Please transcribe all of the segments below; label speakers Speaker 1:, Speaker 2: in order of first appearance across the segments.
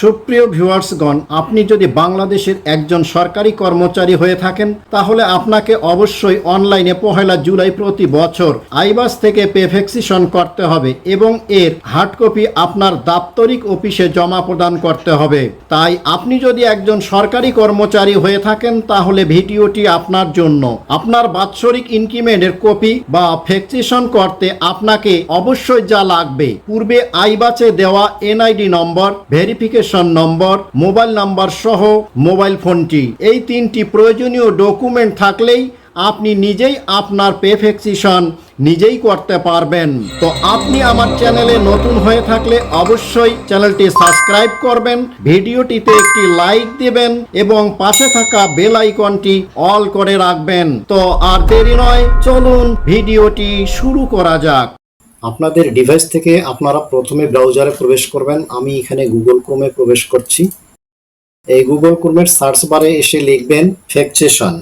Speaker 1: সুপ্রিয় ভিউয়ার্সগণ, আপনি যদি বাংলাদেশের একজন সরকারি কর্মচারী হয়ে থাকেন, তাহলে আপনাকে অবশ্যই অনলাইনে পহেলা জুলাই প্রতি বছর আইবাস থেকে পেভেক্সিশন করতে হবে এবং এর হার্ড কপি আপনার দাপ্তরিক অফিসে জমা প্রদান করতে হবে। তাই আপনি যদি একজন সরকারি কর্মচারী হয়ে থাকেন, তাহলে ভিডিওটি আপনার জন্য। আপনার বাৎসরিক ইনক্রিমেন্টের কপি বা ফেক্সিশন করতে আপনাকে অবশ্যই যা লাগবে। পূর্বে আইবাচে দেওয়া NID number, verification number, mobile number সহ মোবাইল ফোনটি। এই তিনটি প্রয়োজনীয় ডকুমেন্ট থাকলেই আপনি নিজেই আপনার পেফেক্সিশন নিজেই করতে পারবেন। তো আপনি আমার চ্যানেলে নতুন হয়ে থাকলে অবশ্যই চ্যানেলটি সাবস্ক্রাইব করবেন, ভিডিওটিতে একটি লাইক দিবেন এবং পাশে থাকা বেল আইকনটি অল করে রাখবেন। তো আর দেরি নয়, চলুন ভিডিওটি শুরু করা যাক। আপনাদের ডিভাইস থেকে আপনারা প্রথমে ব্রাউজারে প্রবেশ করবেন। আমি এখানে গুগল ক্রোমে প্রবেশ করছি। এই গুগল ক্রোমের সার্চ বারে এসে লিখবেন ফ্যাকচেশন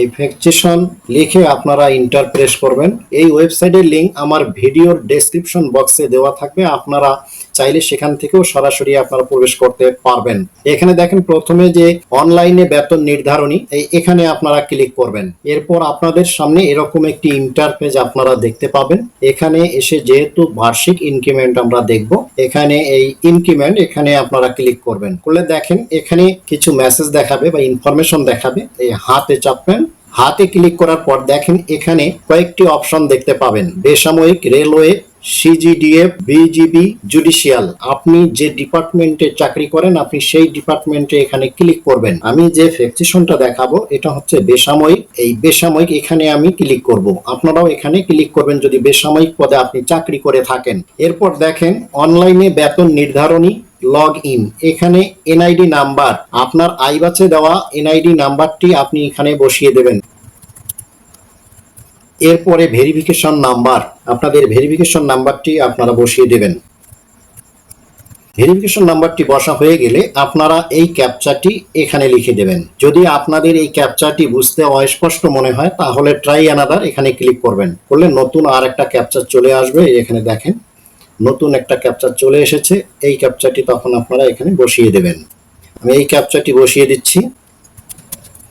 Speaker 1: এই ফ্যাকচেশন লিখে আপনারা ইন্টার প্রেস করবেন। এই ওয়েবসাইটের লিঙ্ক আমার ভিডিওর ডেসক্রিপশন বক্সে দেওয়া থাকবে। আপনারা চাইলে সেখান থেকেও সরাসরি আপনারা প্রবেশ করতে পারবেন। এখানে দেখেন প্রথমে যে অনলাইনে বেতন নির্ধারণী এখানে আপনারা ক্লিক করবেন। এরপর আপনাদের সামনে এরকম একটি ইন্টারফেস আপনারা দেখতে পাবেন। এখানে এসে যেহেতু বার্ষিক ইনক্রিমেন্ট আমরা দেখব, এখানে এই ইনক্রিমেন্ট এখানে আপনারা ক্লিক করবেন। করলে দেখেন এখানে কিছু মেসেজ দেখাবে বা ইনফরমেশন দেখাবে। এই হাতে চাপবেন। হাতে ক্লিক করার পর দেখেন এখানে কয়েকটি অপশন দেখতে পাবেন। বেসামরিক রেলওয়ে সিজিডিএফ বিজিবি জুডিশিয়াল আপনি যে ডিপার্টমেন্টে চাকরি করেন, আপনি সেই ডিপার্টমেন্টে এখানে ক্লিক করবেন। আমি যে ফেকচিশনটা দেখাবো, এটা হচ্ছে বেসামরিক এই বেসামরিক এখানে আমি ক্লিক করব। আপনারাও এখানে ক্লিক করবেন যদি বেসামরিক পদে আপনি চাকরি করে থাকেন। এরপর দেখেন অনলাইনে বেতন নির্ধারণী লগ ইন এখানে এনআইডি নাম্বার আপনার আইবাচে দেওয়া এনআইডি নাম্বারটি আপনি এখানে বসিয়ে দেবেন। এরপরে ভেরিফিকেশন নাম্বার আপনাদের ভেরিফিকেশন নাম্বারটি আপনারা বসিয়ে দেবেন। ভেরিফিকেশন নাম্বারটি বসা হয়ে গেলে আপনারা এই ক্যাপচাটি এখানে লিখে দেবেন। যদি আপনাদের এই ক্যাপচাটি বুঝতে অস্পষ্ট মনে হয়, তাহলে ট্রাই অ্যানাদার এখানে ক্লিক করবেন। করলে নতুন আর একটা ক্যাপচার চলে আসবে এখানে দেখেন। নতুন একটা ক্যাপচার চলে এসেছে, এই ক্যাপচাটি তখন আপনারা এখানে বসিয়ে দেবেন। আমি এই ক্যাপচাটি বসিয়ে দিচ্ছি।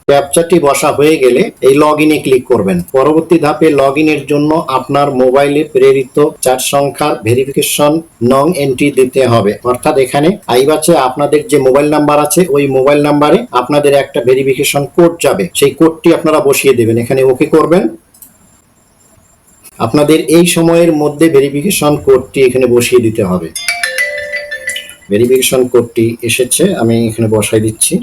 Speaker 1: ক্যাপচারটি বসা হয়ে গেলে এই লগ ইনে ক্লিক করবেন। পরবর্তী ধাপে লগ ইনের জন্য আপনার মোবাইলে প্রেরিত চার সংখ্যার ভেরিফিকেশন নং এন্ট্রি দিতে হবে। অর্থাৎ এখানে আইবাচে আপনাদের যে মোবাইল নাম্বার আছে, ওই মোবাইল নাম্বারে আপনাদের একটা ভেরিফিকেশন কোড যাবে। সেই কোডটি আপনারা বসিয়ে দেবেন। এখানে ওকে করবেন। আপনাদের এই সময়ের মধ্যে ভেরিফিকেশন কোডটি এখানে বসিয়ে দিতে হবে। ভেরিফিকেশন কোডটি এসেছে, আমি এখানে বসাই দিচ্ছি।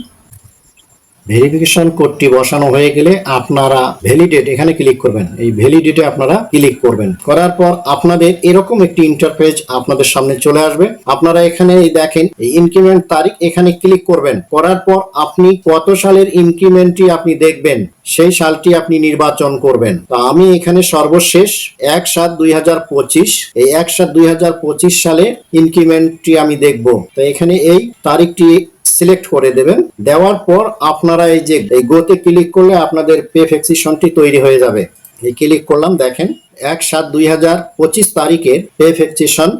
Speaker 1: ভেরিফিকেশন কোডটি বসানো হয়ে গেলে আপনারা ভ্যালিডেট এখানে ক্লিক করবেন। এই ভ্যালিডেটে আপনারা ক্লিক করবেন। করার পর আপনাদের এরকম একটি ইন্টারফেস আপনাদের সামনে চলে আসবে। আপনারা এখানে দেখেন, এই ইনক্রিমেন্ট তারিখ এখানে ক্লিক করবেন। করার পর আপনি কত সালের ইনক্রিমেন্টটি আপনি দেখবেন, সেই সালটি আপনি নির্বাচন করবেন। তো আমি এখানে সর্বশেষ এক সাত দুই হাজার পঁচিশ, এই এক সাত দুই হাজার পঁচিশ সালে ইনক্রিমেন্টটি আমি দেখব। তো এখানে এই তারিখটি সিলেক্ট করে দেবেন। দেওয়ার পর আপনারা এই যে, এই গোতে ক্লিক করলে আপনাদের পে ফেক্সিশনটি তৈরি হয়ে যাবে। এই ক্লিক করলাম, দেখেন, এক সাত দুই হাজার পঁচিশ তারিখের পে ফেক্সিশন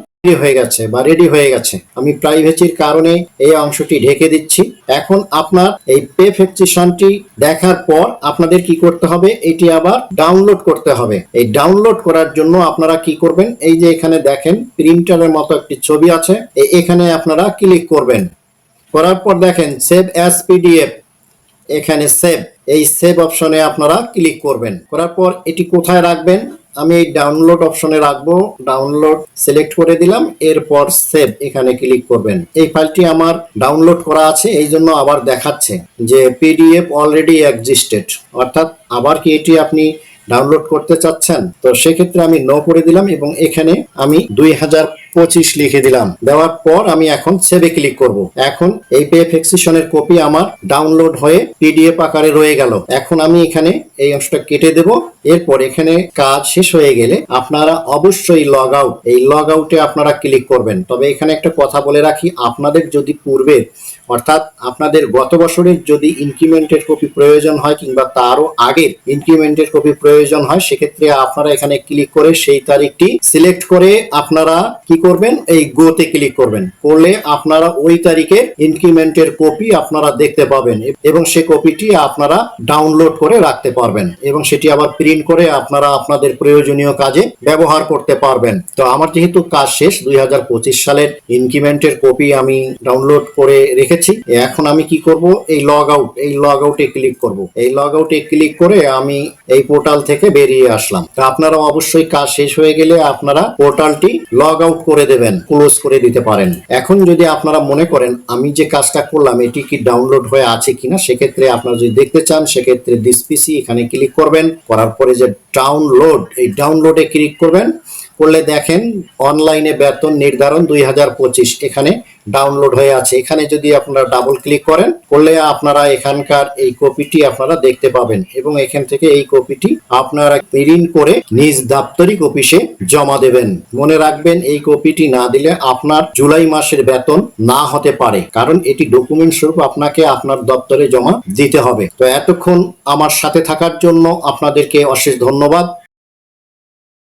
Speaker 1: হয়ে গেছে বা রেডি হয়ে গেছে। আমি প্রাইভেসির কারণে এই অংশটি ঢেকে দিচ্ছি। এখন আপনার এই পে ফেক্সিশনটি দেখার পর আপনাদের কি করতে হবে? এটি আবার ডাউনলোড করতে হবে। এই ডাউনলোড করার জন্য আপনারা কি করবেন? এই যে এখানে দেখেন প্রিন্টারের মতো একটি ছবি আছে। এখানে আপনারা ক্লিক করবেন। করার পর দেখেন সেভ অ্যাজ পিডিএফ এখানে সেভ এই সেভ অপশনে আপনারা ক্লিক করবেন। করার পর এটি কোথায় রাখবেন? আমি এই ডাউনলোড অপশনে রাখব ডাউনলোড সিলেক্ট করে দিলাম, এরপর সেভ এখানে ক্লিক করবেন। এই ফাইলটি আমার ডাউনলোড করা আছে, এই জন্য আবার দেখাচ্ছে যে পিডিএফ অলরেডি এক্সিস্টেড অর্থাৎ আবার কি এটি আপনি ডাউনলোড করতে চাচ্ছেন, তো সেক্ষেত্রে আমি নো করে দিলাম এবং এখানে আমি দুই হাজার পঁচিশ লিখে দিলাম। দেওয়ার পর আমি এখন সেভে ক্লিক করব। এখন এই পে ফেক্সিশনের কপি আমার ডাউনলোড হয়ে পিডিএফ আকারে রয়ে গেল। এখন আমি এখানে এই অংশটা কেটে দেব। এরপর এখানে কাজ শেষ হয়ে গেলে আপনারা অবশ্যই লগ আউট এই লগ আউটে আপনারা ক্লিক করবেন। তবে এখানে একটা কথা বলে রাখি, আপনাদের যদি পূর্বে অর্থাৎ আপনাদের গত বছরের যদি ইনক্রিমেন্টের কপি প্রয়োজন হয় কিংবা তারও আগের ইনক্রিমেন্টের কপি প্রয়োজন হয়, সেক্ষেত্রে আপনারা এখানে ক্লিক করে সেই তারিখটি সিলেক্ট করে আপনারা কি করবেন? এই গোতে ক্লিক করবেন। করলে আপনারা ওই তারিখে ইনক্রিমেন্টের কপি আপনারা দেখতে পাবেন এবং সে কপিটি আপনারা ডাউনলোড করে রাখতে পারবেন এবং সেটি আবার প্রিন্ট করে আপনারা আপনাদের প্রয়োজনীয় কাজে ব্যবহার করতে পারবেন। তো আমার যেহেতু কাজ শেষ, দুই হাজার পঁচিশ সালের ইনক্রিমেন্টের কপি আমি ডাউনলোড করে রেখেছি এখন আমি কি করব? এই লগ আউট এই লগ আউটে ক্লিক করব। এই লগ আউটে ক্লিক করে আমি এই পোর্টাল থেকে বেরিয়ে আসলাম। আপনারা অবশ্যই কাজ শেষ হয়ে গেলে আপনারা পোর্টালটি লগ আউট করে দেবেন ক্লোজ করে দিতে পারেন। এখন যদি আপনারা মনে করেন, আমি যে কাজটা করলাম, এটি কি ডাউনলোড হয়ে আছে কিনা, সেক্ষেত্রে আপনারা যদি দেখতে চান, সেক্ষেত্রে দিস এখানে ক্লিক করবেন। করার পরে যে ডাউনলোড এই ডাউনলোডে ক্লিক করবেন। করলে দেখেন অনলাইনে বেতন নির্ধারণ দুই হাজার পঁচিশ এখানে ডাউনলোড হয়ে আছে। এখানে যদি আপনারা ডাবল ক্লিক করেন, করলে আপনারা এখানকার এই কপিটি আপনারা দেখতে পাবেন এবং এখান থেকে এই কপিটি আপনারা প্রিন্ট করে নিজ দাপ্তরিক অফিসে জমা দেবেন। মনে রাখবেন, এই কপিটি না দিলে আপনার জুলাই মাসের বেতন না হতে পারে, কারণ এটি ডকুমেন্ট স্বরূপ আপনাকে আপনার দপ্তরে জমা দিতে হবে। তো এতক্ষণ আমার সাথে থাকার জন্য আপনাদেরকে অশেষ ধন্যবাদ।